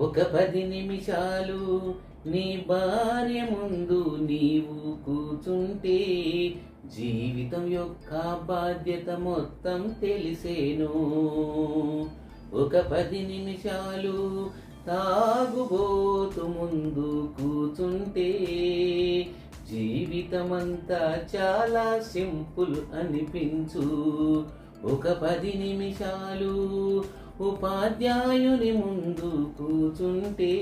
ఒక పది నిమిషాలు నీ భార్య ముందు నీవు కూర్చుంటే జీవితం యొక్క బాధ్యత మొత్తం తెలిసేను. ఒక పది నిమిషాలు తాగుబోతు ముందు కూర్చుంటే జీవితమంతా చాలా సింపుల్ అనిపించు. ఒక పది నిమిషాలు ఉపాధ్యాయుని ముందు కూర్చుంటే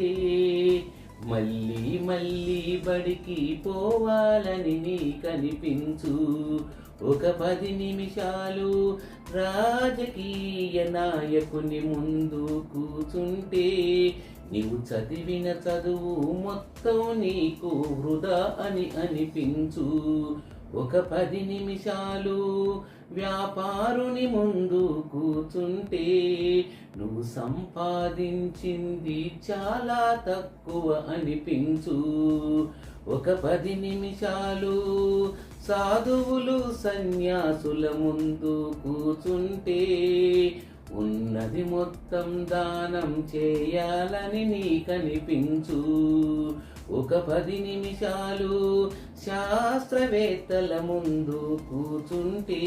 మళ్ళీ మళ్ళీ బడికి పోవాలని నీ కనిపించు ఒక పది నిమిషాలు రాజకీయ నాయకుని ముందు కూర్చుంటే నీవు చదివిన చదువు మొత్తం నీకు వృధా అని అనిపించు. ఒక పది నిమిషాలు వ్యాపారుని ముందు కూర్చుంటే నువ్వు సంపాదించింది చాలా తక్కువ అనిపించు. ఒక పది నిమిషాలు సాధువులు సన్యాసుల ముందు కూర్చుంటే ఉన్నది మొత్తం దానం చేయాలని నీకనిపించు. ఒక పది నిమిషాలు శాస్త్రవేత్తల ముందు కూర్చుంటే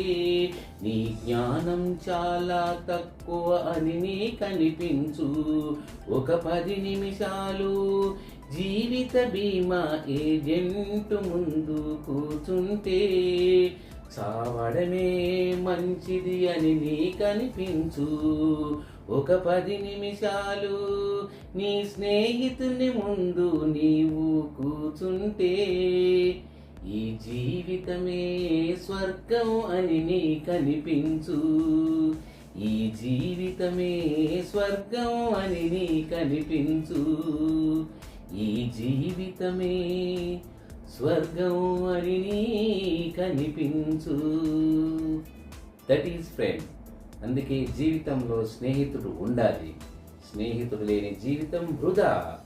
నీ జ్ఞానం చాలా తక్కువ అని నీ కనిపించు ఒక పది నిమిషాలు జీవిత బీమా ఏజెంట్ ముందు కూర్చుంటే చావడమే మంచిది అని నీ కనిపించు ఒక పది నిమిషాలు నీ స్నేహితుని ముందు నీవు కూర్చుంటే ఈ జీవితమే స్వర్గం అని నీ కనిపించు ఈ జీవితమే స్వర్గం అని నీ కనిపించు ఈ జీవితమే స్వర్గం అని నీ కనిపించు దట్ ఈస్ ఫ్రెండ్ అందుకే జీవితంలో స్నేహితుడు ఉండాలి. స్నేహితుడు లేని జీవితం వృధా.